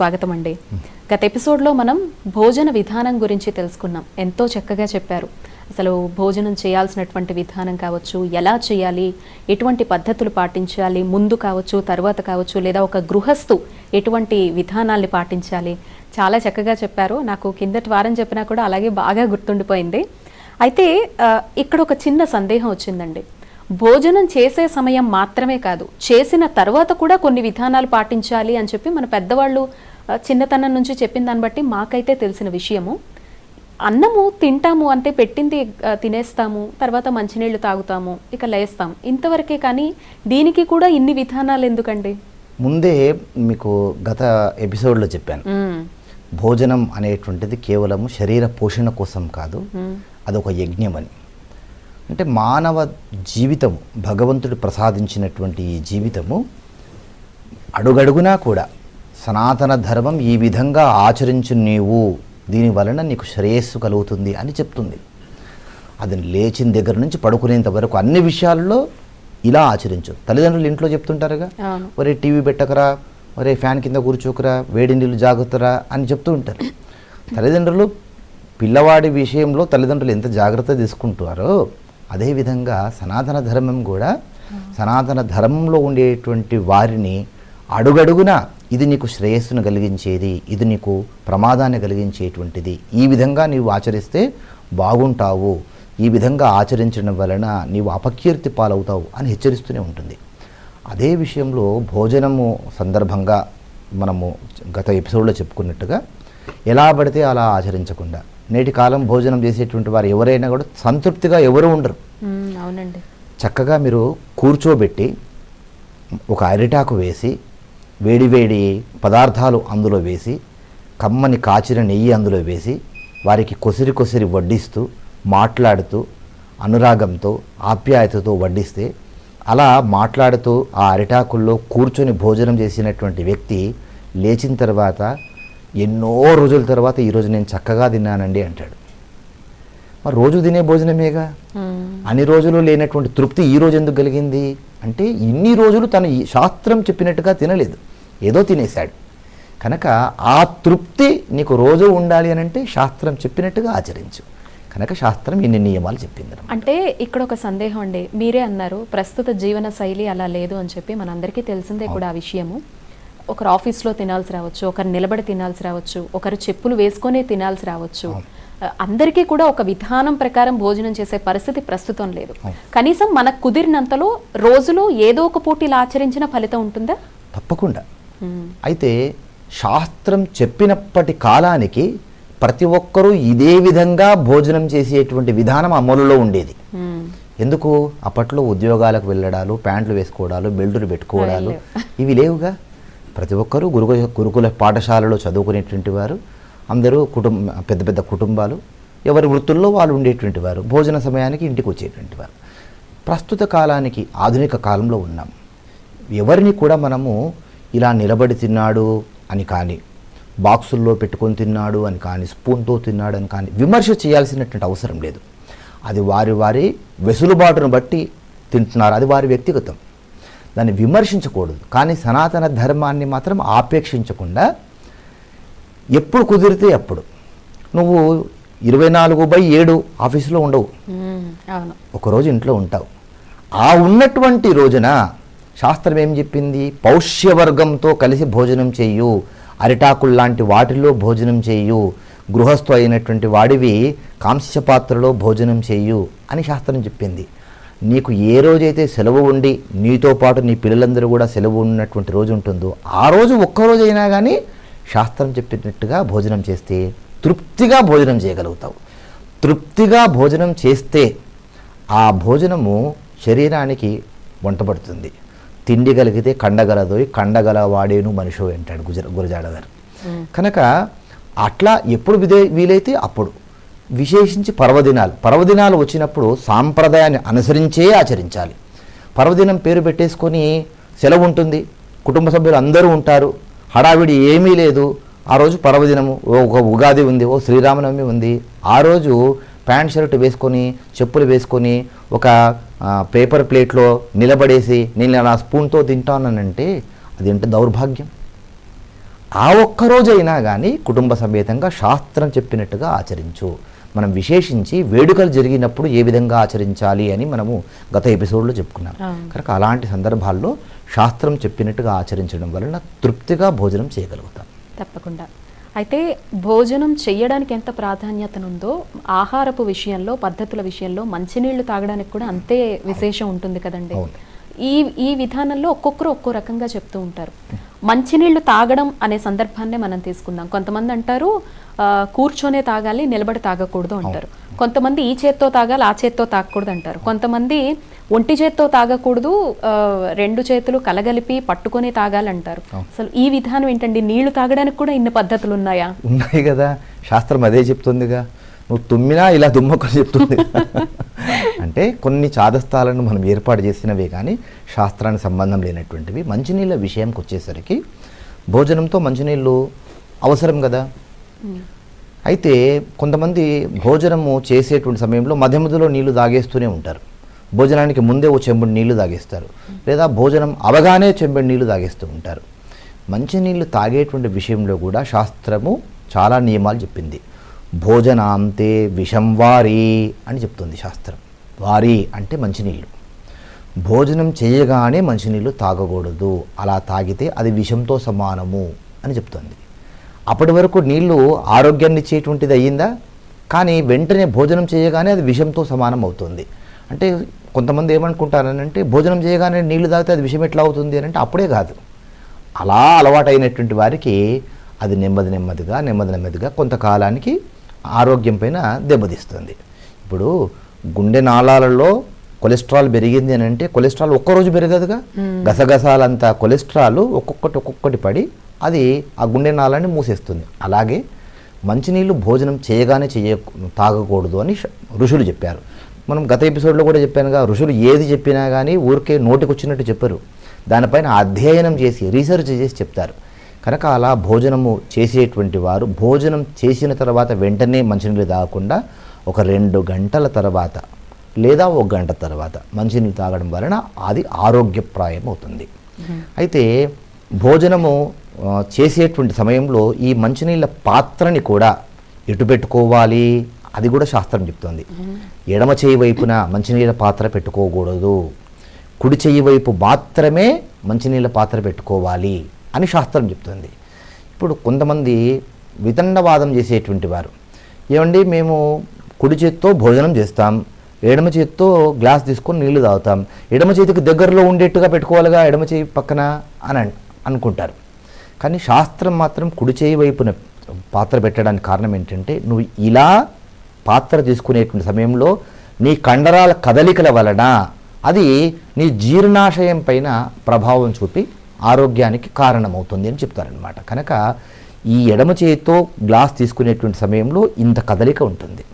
స్వాగతం అండి గత ఎపిసోడ్లో మనం భోజన విధానం గురించి తెలుసుకున్నాం. ఎంతో చక్కగా చెప్పారు. అసలు భోజనం చేయాల్సినటువంటి విధానం కావచ్చు ఎలా చేయాలి ఎటువంటి పద్ధతులు పాటించాలి ముందు కావచ్చు తర్వాత కావచ్చు లేదా ఒక గృహస్థు ఎటువంటి విధానాల్ని పాటించాలి చాలా చక్కగా చెప్పారు. నాకు కిందటి వారం చెప్పినా కూడా అలాగే బాగా గుర్తుండిపోయింది. అయితే ఇక్కడ ఒక చిన్న సందేహం వచ్చిందండి. భోజనం చేసే సమయం మాత్రమే కాదు చేసిన తర్వాత కూడా కొన్ని విధానాలు పాటించాలి అని చెప్పి మన పెద్దవాళ్ళు చిన్నతనం నుంచి చెప్పిన దాన్ని బట్టి మాకైతే తెలిసిన విషయము. అన్నము తింటాము అంటే పెట్టింది తినేస్తాము తర్వాత మంచినీళ్ళు తాగుతాము ఇక లేస్తాం ఇంతవరకే కానీ దీనికి కూడా ఇన్ని విధానాలు ఎందుకండి? ముందే మీకు గత ఎపిసోడ్లో చెప్పాను. భోజనం అనేటువంటిది కేవలము శరీర పోషణ కోసం కాదు అదొక యజ్ఞం అని అంటే మానవ జీవితం భగవంతుడు ప్రసాదించినటువంటి ఈ జీవితము అడుగడుగునా కూడా సనాతన ధర్మం ఈ విధంగా ఆచరించు నీవు. దీని వలన నీకు శ్రేయస్సు కలుగుతుంది అని చెప్తుంది. అది లేచిన దగ్గర నుంచి పడుకునేంత వరకు అన్ని విషయాల్లో ఇలా ఆచరించు. తల్లిదండ్రులు ఇంట్లో చెప్తుంటారుగా. ఒరే టీవీ పెట్టకరా ఒరే ఫ్యాన్ కింద కూర్చోకరా వేడి నీళ్ళు జాగ్రత్తరా అని చెప్తూ ఉంటారు. తల్లిదండ్రులు పిల్లవాడి విషయంలో తల్లిదండ్రులు ఎంత జాగ్రత్త తీసుకుంటారో అదేవిధంగా సనాతన ధర్మం కూడా సనాతన ధర్మంలో ఉండేటువంటి వారిని అడుగడుగునా ఇది నీకు శ్రేయస్సును కలిగించేది ఇది నీకు ప్రమాదాన్ని కలిగించేటువంటిది. ఈ విధంగా నీవు ఆచరిస్తే బాగుంటావు. ఈ విధంగా ఆచరించడం వలన నీవు అపకీర్తి పాలవుతావు అని హెచ్చరిస్తూనే ఉంటుంది. అదే విషయంలో భోజనము సందర్భంగా మనము గత ఎపిసోడ్లో చెప్పుకున్నట్టుగా ఎలా పడితే అలా ఆచరించకుండా నేటి కాలం భోజనం చేసేటువంటి వారు ఎవరైనా కూడా సంతృప్తిగా ఎవరు ఉండరు. అవునండి. చక్కగా మీరు కూర్చోబెట్టి ఒక అరిటాకు వేసి వేడివేడి పదార్థాలు అందులో వేసి కమ్మని కాచిన నెయ్యి అందులో వేసి వారికి కొసిరి కొసిరి వడ్డిస్తూ మాట్లాడుతూ అనురాగంతో ఆప్యాయతతో వడ్డిస్తే అలా మాట్లాడుతూ ఆ అరిటాకుల్లో కూర్చొని భోజనం చేసినటువంటి వ్యక్తి లేచిన తర్వాత ఎన్నో రోజుల తర్వాత ఈరోజు నేను చక్కగా తిన్నానండి అంటాడు. మరి రోజు తినే భోజనమేగా. అన్ని రోజులు లేనటువంటి తృప్తి ఈ రోజు ఎందుకు కలిగింది? అంటే ఇన్ని రోజులు తను ఈ శాస్త్రం చెప్పినట్టుగా తినలేదు. ఏదో తినేశాడు. కనుక ఆ తృప్తి నీకు రోజు ఉండాలి అని అంటే శాస్త్రం చెప్పినట్టుగా ఆచరించు. కనుక శాస్త్రం ఇన్ని నియమాలు చెప్పింది. అంటే ఇక్కడ ఒక సందేహం అండి. మీరే అన్నారు ప్రస్తుత జీవన శైలి అలా లేదు అని చెప్పి మనందరికీ తెలిసిందే కూడా ఆ విషయము. ఒకరు ఆఫీస్లో తినాల్సి రావచ్చు ఒకరు నిలబడి తినాల్సి రావచ్చు ఒకరు చెప్పులు వేసుకొనే తినాల్సి రావచ్చు. అందరికీ కూడా ఒక విధానం ప్రకారం భోజనం చేసే పరిస్థితి ప్రస్తుతం లేదు. కనీసం మనకు కుదిరినంతలో రోజులో ఏదో ఒక పూట ఇలా ఆచరించిన ఫలితం ఉంటుందా? తప్పకుండా. అయితే శాస్త్రం చెప్పినప్పటి కాలానికి ప్రతి ఒక్కరూ ఇదే విధంగా భోజనం చేసేటువంటి విధానం అమలులో ఉండేది. మ్మ్. ఎందుకు? అప్పట్లో ఉద్యోగాలకు వెళ్ళడాలు ప్యాంట్లు వేసుకోవడాలు బెల్టులు పెట్టుకోవడాలు ఇవి లేవుగా. ప్రతి ఒక్కరూ గురుకు గురుకుల పాఠశాలలో చదువుకునేటువంటి వారు అందరూ కుటుంబ పెద్ద పెద్ద కుటుంబాలు ఎవరి వృత్తుల్లో వాళ్ళు ఉండేటువంటి వారు భోజన సమయానికి ఇంటికి వచ్చేటువంటి వారు. ప్రస్తుత కాలానికి ఆధునిక కాలంలో ఉన్నాం. ఎవరిని కూడా మనము ఇలా నిలబడి తిన్నాడు అని కానీ బాక్సుల్లో పెట్టుకొని తిన్నాడు అని కానీ స్పూన్తో తిన్నాడు అని కానీ విమర్శ చేయాల్సినటువంటి అవసరం లేదు. అది వారి వారి వెసులుబాటును బట్టి తింటున్నారు. అది వారి వ్యక్తిగతం. దాన్ని విమర్శించకూడదు. కానీ సనాతన ధర్మాన్ని మాత్రం ఆపేక్షించకుండా ఎప్పుడు కుదిరితే అప్పుడు. నువ్వు ఇరవై నాలుగు బై ఏడు ఆఫీసులో ఉండవు. ఒకరోజు ఇంట్లో ఉంటావు. ఆ ఉన్నటువంటి రోజున శాస్త్రం ఏం చెప్పింది? పౌష్యవర్గంతో కలిసి భోజనం చేయు. అరిటాకుల్లాంటి వాటిలో భోజనం చేయు. గృహస్థు అయినటువంటి వాడివి కాంస్య పాత్రలో భోజనం చేయు అని శాస్త్రం చెప్పింది. నీకు ఏ రోజైతే సెలవు ఉండి నీతో పాటు నీ పిల్లలందరూ కూడా సెలవు ఉన్నటువంటి రోజు ఉంటుందో ఆ రోజు ఒక్కరోజైనా అయినా కానీ శాస్త్రం చెప్పినట్టుగా భోజనం చేస్తే తృప్తిగా భోజనం చేయగలుగుతావు. తృప్తిగా భోజనం చేస్తే ఆ భోజనము శరీరానికి వంటపడుతుంది. తిండి కలిగితే కండగలదోయ్ కండగల వాడేను మనిషో అంటాడు గుజర గురజాడ గారు కనుక అట్లా ఎప్పుడు విదే వీలైతే అప్పుడు. విశేషించి పర్వదినాలు. పర్వదినాలు వచ్చినప్పుడు సాంప్రదాయాన్ని అనుసరించే ఆచరించాలి. పర్వదినం పేరు పెట్టేసుకొని సెలవు ఉంటుంది. కుటుంబ సభ్యులు అందరూ ఉంటారు. హడావిడి ఏమీ లేదు. ఆ రోజు పర్వదినము. ఓ ఒక ఉగాది ఉంది. ఓ శ్రీరామనవమి ఉంది. ఆ రోజు ప్యాంట్ షర్ట్ వేసుకొని చెప్పులు వేసుకొని ఒక పేపర్ ప్లేట్లో నిలబడేసి నేను నా స్పూన్తో తింటానంటే అది ఎంత దౌర్భాగ్యం? ఆ ఒక్క రోజైనా కానీ కుటుంబ సమేతంగా శాస్త్రం చెప్పినట్టుగా ఆచరించు. మనం విశేషించి వేడుకలు జరిగినప్పుడు ఏ విధంగా ఆచరించాలి అని మనము గత ఎపిసోడ్లో చెప్పుకున్నాం. కనుక అలాంటి సందర్భాల్లో శాస్త్రం చెప్పినట్టుగా ఆచరించడం వలన తృప్తిగా భోజనం చేయగలుగుతాం. తప్పకుండా. అయితే భోజనం చెయ్యడానికి ఎంత ప్రాధాన్యతనుందో ఆహారపు విషయంలో పద్ధతుల విషయంలో మంచినీళ్ళు తాగడానికి కూడా అంతే విశేషం ఉంటుంది కదండి. ఈ ఈ విధానంలో ఒక్కొక్కరు ఒక్కో రకంగా చెప్తూ ఉంటారు. మంచినీళ్ళు తాగడం అనే సందర్భాన్నే మనం తీసుకుందాం. కొంతమంది అంటారు కూర్చొనే తాగాలి నిలబడి తాగకూడదు అంటారు. కొంతమంది ఈ చేత్తో తాగాలి ఆ చేత్తో తాగకూడదు అంటారు కొంతమంది ఒంటి చేత్తో తాగకూడదు రెండు చేతులు కలగలిపి పట్టుకొని తాగాలి అంటారు అసలు ఈ విధానం ఏంటండి? నీళ్ళు తాగడానికి కూడా ఇన్ని పద్ధతులు ఉన్నాయా ఉన్నాయి కదా. శాస్త్రం అదే చెప్తుందిగా. నువ్వు తుమ్మినా ఇలా దుమ్మకొని చెప్తుంది. అంటే కొన్ని చాదస్తాలను మనం ఏర్పాటు చేసినవే కానీ శాస్త్రానికి సంబంధం లేనటువంటివి. మంచినీళ్ళ విషయంకి వచ్చేసరికి భోజనంతో మంచినీళ్ళు అవసరం కదా. అయితే కొంతమంది భోజనము చేసేటువంటి సమయంలో మధ్య మధ్యలో నీళ్ళు తాగేస్తూనే ఉంటారు. భోజనానికి ముందే ఓ చెంబుడు నీళ్ళు తాగేస్తారు. లేదా భోజనం అవగానే చెంబుడు నీళ్ళు తాగేస్తూ ఉంటారు. మంచినీళ్ళు తాగేటువంటి విషయంలో కూడా శాస్త్రము చాలా నియమాలు చెప్పింది. భోజనాంతే విషం వారి అని చెప్తుంది శాస్త్రం. వారి అంటే మంచినీళ్ళు భోజనం చేయగానే మంచినీళ్ళు తాగకూడదు. అలా తాగితే అది విషంతో సమానము అని చెప్తుంది. అప్పటి వరకు నీళ్ళు ఆరోగ్యాన్ని ఇచ్చేటువంటిది అయ్యిందా? కానీ వెంటనే భోజనం చేయగానే అది విషంతో సమానం అవుతుంది. అంటే కొంతమంది ఏమనుకుంటారనంటే భోజనం చేయగానే నీళ్ళు తాగితే అది విషం ఎట్లా అవుతుంది అని అంటే అప్పుడే కాదు. అలా అలవాటైనటువంటి వారికి అది నెమ్మది నెమ్మదిగా నెమ్మది నెమ్మదిగా కొంతకాలానికి ఆరోగ్యం పైన దెబ్బతీస్తుంది. ఇప్పుడు గుండె నాళాలలో కొలెస్ట్రాల్ పెరిగింది అని అంటే కొలెస్ట్రాల్ ఒక్కరోజు పెరగదుగా? గసగసాలంత కొలెస్ట్రాల్ ఒక్కొక్కటి ఒక్కొక్కటి పడి అది ఆ గుండె నాళాన్ని మూసేస్తుంది. అలాగే మంచినీళ్ళు భోజనం చేయగానే చేయ తాగకూడదు అని ఋషులు చెప్పారు. మనం గత ఎపిసోడ్లో కూడా చెప్పానుగా ఋషులు ఏది చెప్పినా కానీ ఊరికే నోటికొచ్చినట్టు చెప్పరు. దానిపైన అధ్యయనం చేసి రీసెర్చ్ చేసి చెప్తారు. కనుక అలా భోజనము చేసేటువంటి వారు భోజనం చేసిన తర్వాత వెంటనే మంచినీళ్ళు తాగకుండా ఒక రెండు గంటల తర్వాత లేదా ఒక గంట తర్వాత మంచినీళ్ళు తాగడం వలన అది ఆరోగ్యప్రాయం అవుతుంది అయితే భోజనము చేసేటువంటి సమయంలో ఈ మంచినీళ్ళ పాత్రని కూడా ఎటు పెట్టుకోవాలి? అది కూడా శాస్త్రం చెప్తుంది. ఎడమ చేయి వైపున మంచినీళ్ళ పాత్ర పెట్టుకోకూడదు. కుడి చెయ్యి వైపు మాత్రమే మంచినీళ్ళ పాత్ర పెట్టుకోవాలి అని శాస్త్రం చెప్తుంది. ఇప్పుడు కొంతమంది వితండవాదం చేసేటువంటి వారు. ఏమండి మేము కుడి చేత్తో భోజనం చేస్తాం ఎడమ చేత్తో గ్లాస్ తీసుకొని నీళ్ళు తాగుతాం. ఎడమ చేతికి దగ్గరలో ఉండేట్టుగా పెట్టుకోవాలిగా ఎడమ చేయి పక్కన అని అన్- అనుకుంటారు. కానీ శాస్త్రం మాత్రం కుడి చేయి వైపున పాత్ర పెట్టడానికి కారణం ఏంటంటే నువ్వు ఇలా పాత్ర తీసుకునేటువంటి సమయంలో నీ కండరాల కదలికల వలన అది నీ జీర్ణాశయం పైన ప్రభావం చూపి ఆరోగ్యానికి కారణమవుతుంది అని చెప్తారనమాట కనుక ఈ ఎడమ చేతితో గ్లాస్ తీసుకునేటువంటి సమయంలో ఇంత కదలిక ఉంటుంది.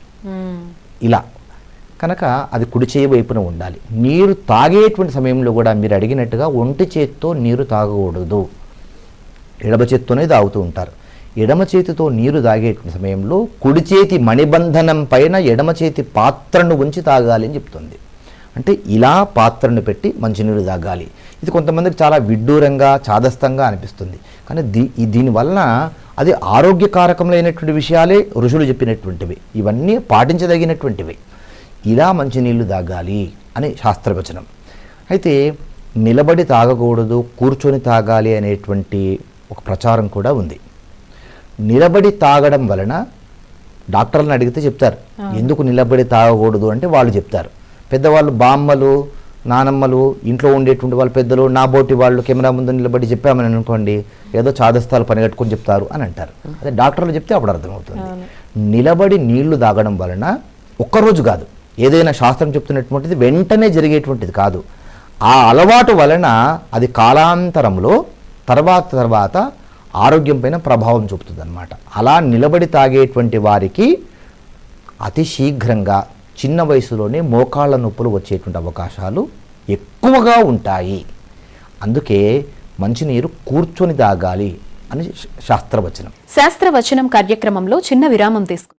ఇలా. కనుక అది కుడి చేయి వైపున ఉండాలి. నీరు తాగేటువంటి సమయంలో కూడా మీరు అడిగినట్టుగా ఒంటి చేత్తో నీరు తాగకూడదు. ఎడమ చేత్తోనే తాగుతూ ఉంటారు. ఎడమ చేతితో నీరు తాగే సమయంలో కుడి చేతి మణిబంధనం పైన ఎడమ చేతి పాత్రను ఉంచి తాగాలి అని చెప్తుంది. అంటే ఇలా పాత్రను పెట్టి మంచినీరు తాగాలి ఇది కొంతమందికి చాలా విడ్డూరంగా చాదస్తంగా అనిపిస్తుంది. కానీ దీ దీనివల్ల దీనివలన అది ఆరోగ్యకారకములైనటువంటి విషయాలే ఋషులు చెప్పినటువంటివి. ఇవన్నీ పాటించదగినటువంటివి. ఇలా మంచినీళ్ళు తాగాలి అని శాస్త్రవచనం. అయితే నిలబడి తాగకూడదు కూర్చొని తాగాలి అనేటువంటి ఒక ప్రచారం కూడా ఉంది. నిలబడి తాగడం వలన డాక్టర్లను అడిగితే చెప్తారు. ఎందుకు నిలబడి తాగకూడదు అంటే వాళ్ళు చెప్తారు. పెద్దవాళ్ళు బామ్మలు నానమ్మలు ఇంట్లో ఉండేటువంటి వాళ్ళు పెద్దలు నా బోటి వాళ్ళు కెమెరా ముందు నిలబడి చెప్పామని అనుకోండి ఏదో చాదస్తాలు పనిగట్టుకొని చెప్తారు అని అంటారు. అదే డాక్టర్లు చెప్తే అప్పుడు అర్థమవుతుంది. నిలబడి నీళ్ళు తాగడం వలన ఒక్కరోజు కాదు ఏదైనా శాస్త్రం చెప్తున్నటువంటిది వెంటనే జరిగేటువంటిది కాదు. ఆ అలవాటు వలన అది కాలాంతరంలో తర్వాత తర్వాత ఆరోగ్యం పైన ప్రభావం చూపుతుంది అనమాట అలా నిలబడి తాగేటువంటి వారికి అతి శీఘ్రంగా చిన్న వయసులోనే మోకాళ్ళ నొప్పులు వచ్చేటువంటి అవకాశాలు ఎక్కువగా ఉంటాయి. అందుకే మంచినీరు కూర్చొని తాగాలి అని శాస్త్రవచనం. శాస్త్రవచనం కార్యక్రమంలో చిన్న విరామం తీసుకు